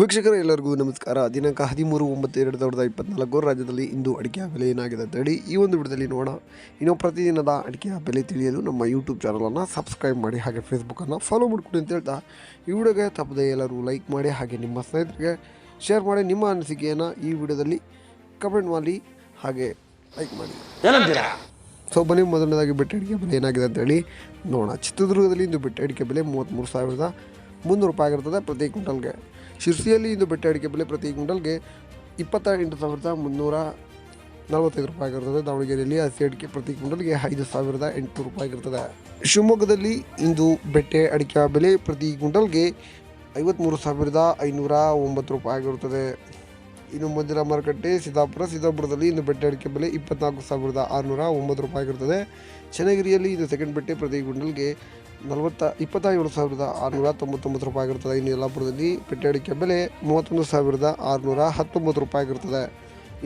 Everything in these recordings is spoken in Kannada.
ವೀಕ್ಷಕರ ಎಲ್ಲರಿಗೂ ನಮಸ್ಕಾರ. ದಿನಾಂಕ ಹದಿಮೂರು ಒಂಬತ್ತು ಎರಡು ಸಾವಿರದ ಇಪ್ಪತ್ನಾಲ್ಕು ರಾಜ್ಯದಲ್ಲಿ ಇಂದು ಅಡಿಕೆಯ ಬೆಲೆ ಏನಾಗಿದೆ ಅಂತ ಹೇಳಿ ಈ ಒಂದು ವಿಡಿಯೋದಲ್ಲಿ ನೋಡೋಣ. ಇನ್ನೂ ಪ್ರತಿದಿನದ ಅಡಿಕೆಯ ಬೆಲೆ ತಿಳಿಯಲು ನಮ್ಮ ಯೂಟ್ಯೂಬ್ ಚಾನಲನ್ನು ಸಬ್ಸ್ಕ್ರೈಬ್ ಮಾಡಿ ಹಾಗೆ ಫೇಸ್ಬುಕ್ಕನ್ನು ಫಾಲೋ ಮಾಡಿಕೊಡಿ ಅಂತ ಹೇಳ್ತಾ ಈ ವಿಡಿಯೋಗೆ ತಪ್ಪದೆ ಎಲ್ಲರೂ ಲೈಕ್ ಮಾಡಿ ಹಾಗೆ ನಿಮ್ಮ ಸ್ನೇಹಿತರಿಗೆ ಶೇರ್ ಮಾಡಿ ನಿಮ್ಮ ಅನಿಸಿಕೆಯನ್ನು ಈ ವಿಡಿಯೋದಲ್ಲಿ ಕಮೆಂಟ್ ಮಾಡಿ ಹಾಗೆ ಲೈಕ್ ಮಾಡಿ. ಏನಂತೀರಾ? ಸೊ ಬನ್ನಿ ಮೊದಲನೇದಾಗಿ ಬೆಟ್ಟ ಅಡಿಕೆ ಬೆಲೆ ಏನಾಗಿದೆ ಅಂತೇಳಿ ನೋಡೋಣ. ಚಿತ್ರದುರ್ಗದಲ್ಲಿ ಇಂದು ಬೆಟ್ಟ ಅಡಿಕೆ ಬೆಲೆ ಮೂವತ್ತ್ಮೂರು ಸಾವಿರದ ಮುನ್ನೂರು ರೂಪಾಯಿ ಆಗಿರ್ತದೆ ಪ್ರತಿ ಕ್ವಿಂಟಲ್ಗೆ. ಶಿರ್ಸಿಯಲ್ಲಿ ಇಂದು ಬೆಟ್ಟ ಅಡಿಕೆ ಬೆಲೆ ಪ್ರತಿ ಕ್ವಿಂಟಲ್ಗೆ ಇಪ್ಪತ್ತ ಎಂಟು ಸಾವಿರದ ಮುನ್ನೂರ ನಲವತ್ತೈದು ರೂಪಾಯಿ ಆಗಿರ್ತದೆ. ದಾವಣಗೆರೆಯಲ್ಲಿ ಹಸಿ ಅಡಿಕೆ ಪ್ರತಿ ಕ್ವಿಂಟಲ್ಗೆ ಐದು ಸಾವಿರದ ಎಂಟುನೂರು ರೂಪಾಯಿ ಆಗಿರ್ತದೆ. ಶಿವಮೊಗ್ಗದಲ್ಲಿ ಇಂದು ಬೆಟ್ಟೆ ಅಡಿಕೆ ಬೆಲೆ ಪ್ರತಿ ಕ್ವಿಂಟಲ್ಗೆ ಐವತ್ತ್ಮೂರು ಸಾವಿರದ ಐನೂರ ಒಂಬತ್ತು ರೂಪಾಯಿ ಆಗಿರುತ್ತದೆ. ಇನ್ನು ಮುಂದಿನ ಮಾರುಕಟ್ಟೆ ಸಿದ್ದಾಪುರ ಸಿದ್ದಾಪುರದಲ್ಲಿ ಇಂದು ಬೆಟ್ಟೆ ಅಡಿಕೆ ಬೆಲೆ ಇಪ್ಪತ್ನಾಲ್ಕು ಸಾವಿರದ ಆರುನೂರ ಒಂಬತ್ತು ರೂಪಾಯಿ ಆಗಿರ್ತದೆ. ಚನ್ನಗಿರಿಯಲ್ಲಿ ಇದು ಸೆಕೆಂಡ್ ಬೆಟ್ಟೆ ಪ್ರತಿ ಕ್ವಿಂಟಲ್ಗೆ ನಲವತ್ತ ಇಪ್ಪತ್ತ ಏಳು ಸಾವಿರದ ಆರುನೂರ ತೊಂಬತ್ತೊಂಬತ್ತು ರೂಪಾಯಿ ಆಗಿರ್ತದೆ ಇನ್ನು ಯಲ್ಲಾಪುರದಲ್ಲಿ ಪೆಟ್ಟೆ ಬೆಲೆ ಮೂವತ್ತೊಂದು ಸಾವಿರದ ಆರುನೂರ ಹತ್ತೊಂಬತ್ತು ರೂಪಾಯಿ ಆಗಿರ್ತದೆ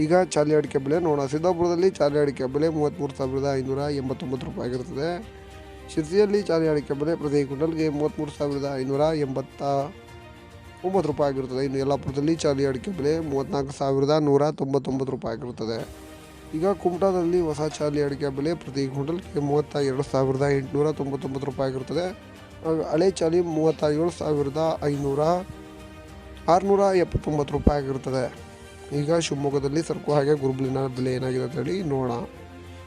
ಈಗ ಚಾಲಿ ಅಡಿಕೆ ಬೆಲೆ ನೋಡೋಣ. ಸಿದ್ದಾಪುರದಲ್ಲಿ ಚಾಲಿ ಅಡಿಕೆ ಬೆಲೆ ಮೂವತ್ತ್ಮೂರು ಸಾವಿರದ ಐನೂರ ಎಂಬತ್ತೊಂಬತ್ತು ರೂಪಾಯಿ ಆಗಿರ್ತದೆ ಶಿರ್ಸಿಯಲ್ಲಿ ಚಾಲಿ ಅಡಿಕೆ ಬೆಲೆ ಪ್ರತಿ ಕ್ವಿಂಟಲ್ಗೆ ಮೂವತ್ತ್ಮೂರು ಸಾವಿರದ ಐನೂರ ಎಂಬತ್ತ ಒಂಬತ್ತು ರೂಪಾಯಿ ಆಗಿರುತ್ತದೆ. ಇನ್ನು ಯಲ್ಲಾಪುರದಲ್ಲಿ ಚಾಲಿ ಅಡಿಕೆ ಬೆಲೆ ಮೂವತ್ತ್ನಾಲ್ಕು ಸಾವಿರದ ನೂರ ತೊಂಬತ್ತೊಂಬತ್ತು ರೂಪಾಯಿ ಆಗಿರುತ್ತದೆ. ಈಗ ಕುಮಟಾದಲ್ಲಿ ಹೊಸ ಚಾಲಿ ಅಡಿಕೆ ಬೆಲೆ ಪ್ರತಿ ಕ್ವಿಂಟಲ್ಗೆ ಮೂವತ್ತ ಎರಡು ಸಾವಿರದ ಎಂಟುನೂರ ತೊಂಬತ್ತೊಂಬತ್ತು ರೂಪಾಯಿ ಆಗಿರುತ್ತದೆ. ಹಳೆ ಚಾಲಿ ಮೂವತ್ತ ಏಳು ಸಾವಿರದ ಐನೂರ ಆರುನೂರ ಎಪ್ಪತ್ತೊಂಬತ್ತು ರೂಪಾಯಿ ಆಗಿರುತ್ತದೆ. ಈಗ ಶಿವಮೊಗ್ಗದಲ್ಲಿ ಸರಕು ಹಾಗೆ ಗುರುಬಲಿನ ಬೆಲೆ ಏನಾಗಿದೆ ಅಂತೇಳಿ ನೋಡೋಣ.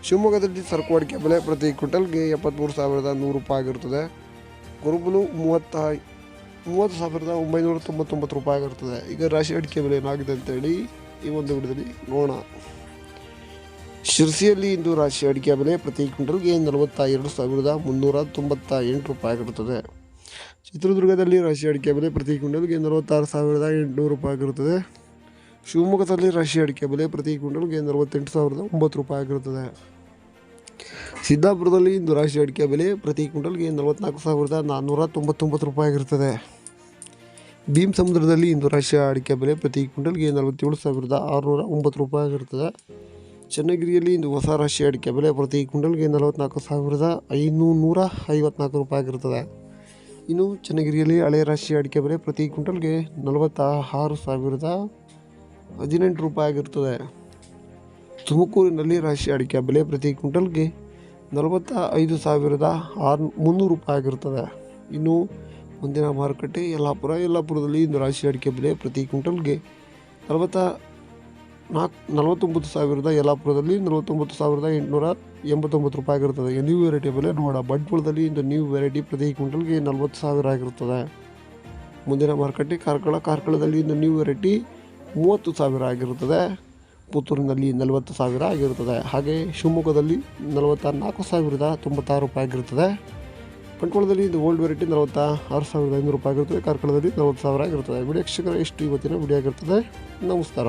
ಶಿವಮೊಗ್ಗದಲ್ಲಿ ಸರಕು ಅಡಿಕೆ ಬೆಲೆ ಪ್ರತಿ ಕ್ವಿಂಟಲ್ಗೆ ಎಪ್ಪತ್ತ್ಮೂರು ಸಾವಿರದ ನೂರು ರೂಪಾಯಿ ಆಗಿರುತ್ತದೆ. ಗುರುಬಲು ಮೂವತ್ತ ಮೂವತ್ತು ಸಾವಿರದ ಒಂಬೈನೂರ ತೊಂಬತ್ತೊಂಬತ್ತು ರೂಪಾಯಿ ಆಗಿರುತ್ತದೆ. ಈಗ ರಾಶಿ ಅಡಿಕೆ ಬೆಲೆ ಏನಾಗಿದೆ ಅಂತೇಳಿ ಈ ಒಂದು ವಿಡಿಯೋದಲ್ಲಿ ನೋಡೋಣ. ಶಿರ್ಸಿಯಲ್ಲಿ ಇಂದು ರಾಶಿ ಅಡಿಕೆ ಬೆಲೆ ಪ್ರತಿ ಕ್ವಿಂಟಲ್ಗೆ ನಲವತ್ತ ಎರಡು ಸಾವಿರದ ಮುನ್ನೂರ ತೊಂಬತ್ತ ಎಂಟು ರೂಪಾಯಿ ಆಗಿರುತ್ತದೆ. ಚಿತ್ರದುರ್ಗದಲ್ಲಿ ರಾಶಿ ಅಡಿಕೆ ಬೆಲೆ ಪ್ರತಿ ಕ್ವಿಂಟಲ್ಗೆ ನಲವತ್ತಾರು ಸಾವಿರದ ಎಂಟುನೂರು ರೂಪಾಯಿ ಆಗಿರುತ್ತದೆ. ಶಿವಮೊಗ್ಗದಲ್ಲಿ ರಾಶಿ ಅಡಿಕೆ ಬೆಲೆ ಪ್ರತಿ ಕ್ವಿಂಟಲ್ಗೆ ನಲವತ್ತೆಂಟು ಸಾವಿರದ ಒಂಬತ್ತು ರೂಪಾಯಿ ಆಗಿರುತ್ತದೆ. ಸಿದ್ದಾಪುರದಲ್ಲಿ ಇಂದು ರಾಶಿ ಅಡಿಕೆ ಬೆಲೆ ಪ್ರತಿ ಕ್ವಿಂಟಲ್ಗೆ ನಲವತ್ನಾಲ್ಕು ಸಾವಿರದ ನಾನ್ನೂರ ತೊಂಬತ್ತೊಂಬತ್ತು ರೂಪಾಯಿ ಆಗಿರುತ್ತದೆ. ಭೀಮ್ ಸಮುದ್ರದಲ್ಲಿ ಇಂದು ರಾಶಿ ಅಡಿಕೆ ಬೆಲೆ ಪ್ರತಿ ಕ್ವಿಂಟಲ್ಗೆ ನಲವತ್ತೇಳು ಸಾವಿರದ ಆರುನೂರ ಒಂಬತ್ತು ರೂಪಾಯಿ ಆಗಿರುತ್ತದೆ. ಚನ್ನಗಿರಿಯಲ್ಲಿ ಇಂದು ಹೊಸ ರಾಶಿ ಅಡಿಕೆ ಬೆಲೆ ಪ್ರತಿ ಕ್ವಿಂಟಲ್ಗೆ ನಲವತ್ನಾಲ್ಕು ಸಾವಿರದ ಐನೂರ ಐವತ್ನಾಲ್ಕು ರೂಪಾಯಿ ಆಗಿರುತ್ತದೆ. ಇನ್ನು ಚನ್ನಗಿರಿಯಲ್ಲಿ ಹಳೆ ರಾಶಿ ಅಡಿಕೆ ಬೆಲೆ ಪ್ರತಿ ಕ್ವಿಂಟಲ್ಗೆ ನಲವತ್ತ ಆರು ಸಾವಿರದ ಹದಿನೆಂಟು ರೂಪಾಯಿ ಆಗಿರುತ್ತದೆ. ತುಮಕೂರಿನಲ್ಲಿ ರಾಶಿ ಅಡಿಕೆ ಬೆಲೆ ಪ್ರತಿ ಕ್ವಿಂಟಲ್ಗೆ ನಲವತ್ತ ಐದು ಸಾವಿರದ ಆರು ಮುನ್ನೂರು ರೂಪಾಯಿ ಆಗಿರುತ್ತದೆ. ಇನ್ನು ಮುಂದಿನ ಮಾರುಕಟ್ಟೆ ಯಲ್ಲಾಪುರ, ಯಲ್ಲಾಪುರದಲ್ಲಿ ಇಂದು ರಾಶಿ ಅಡಿಕೆ ಬೆಲೆ ಪ್ರತಿ ಕ್ವಿಂಟಲ್ಗೆ ನಲವತ್ತ ನಾಲ್ಕು ನಲವತ್ತೊಂಬತ್ತು ಸಾವಿರದ ಯಲಾಪುರದಲ್ಲಿ ನಲವತ್ತೊಂಬತ್ತು ಸಾವಿರದ ಎಂಟುನೂರ ಎಂಬತ್ತೊಂಬತ್ತು ರೂಪಾಯಿ ಆಗಿರ್ತದೆ. ನ್ಯೂ ವೆರೈಟಿ ಬೆಲೆ ನೋಡ. ಬಂಟ್ವಾಳದಲ್ಲಿ ಇಂದು ನ್ಯೂ ವೆರೈಟಿ ಪ್ರತಿ ಕ್ವಿಂಟಲ್ಗೆ ನಲವತ್ತು ಸಾವಿರ ಆಗಿರುತ್ತದೆ ಮುಂದಿನ ಮಾರುಕಟ್ಟೆ ಕಾರ್ಕಳ ಕಾರ್ಕಳದಲ್ಲಿ ಇಂದು ನ್ಯೂ ವೆರೈಟಿ ಮೂವತ್ತು ಸಾವಿರ ಆಗಿರುತ್ತದೆ ಪುತ್ತೂರಿನಲ್ಲಿ ನಲವತ್ತು ಸಾವಿರ ಆಗಿರುತ್ತದೆ ಹಾಗೆ ಶಿವಮೊಗ್ಗದಲ್ಲಿ ನಲವತ್ತ ನಾಲ್ಕು ಸಾವಿರದ ತೊಂಬತ್ತಾರು ರೂಪಾಯಿ ಆಗಿರುತ್ತದೆ ಬಂಟ್ವಾಳದಲ್ಲಿ ಇದು ಓಲ್ಡ್ ವೆರೈಟಿ ನಲವತ್ತ ಆರು ಸಾವಿರದ ಐನೂರು ರೂಪಾಯಿ ಆಗಿರುತ್ತದೆ ಕಾರ್ಕಳದಲ್ಲಿ ನಲವತ್ತು ಸಾವಿರ ಆಗಿರುತ್ತದೆ ವಿಡಿಯೋ ಎಷ್ಟು ಇವತ್ತಿನ ವಿಡಿಯೋ ಆಗಿರ್ತದೆ. ನಮಸ್ಕಾರ.